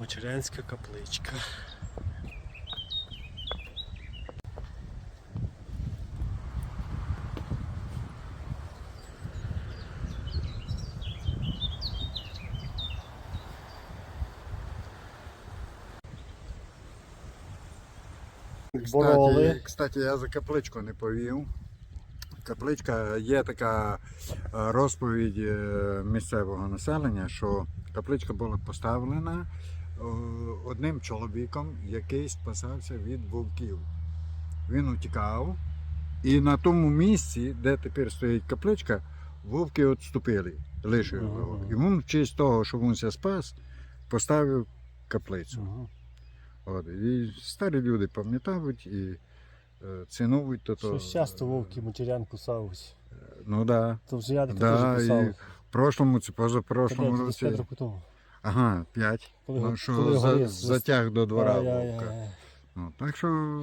Бочарянська капличка. Кстати, кстати, я за капличку не повів. Капличка є така е, розповідь е, місцевого населення, що капличка була поставлена одним чоловіком, який спасався від вовків. Він утікав, і на тому місці, де тепер стоїть капличка, вовки відступили, лишили його. І він в честь того, що він ся спас, поставив каплицю. От, і старі люди пам'ятають і е, цінують то. то Щось часто вовки матерян кусались. Ну да. То вже я Да, теж і в прошлому чи позапрошлому році. Ага, п'ять. Коли, Ну, що коли за, горів- затяг до двора Ай-яй-яй. вовка. Ну, так що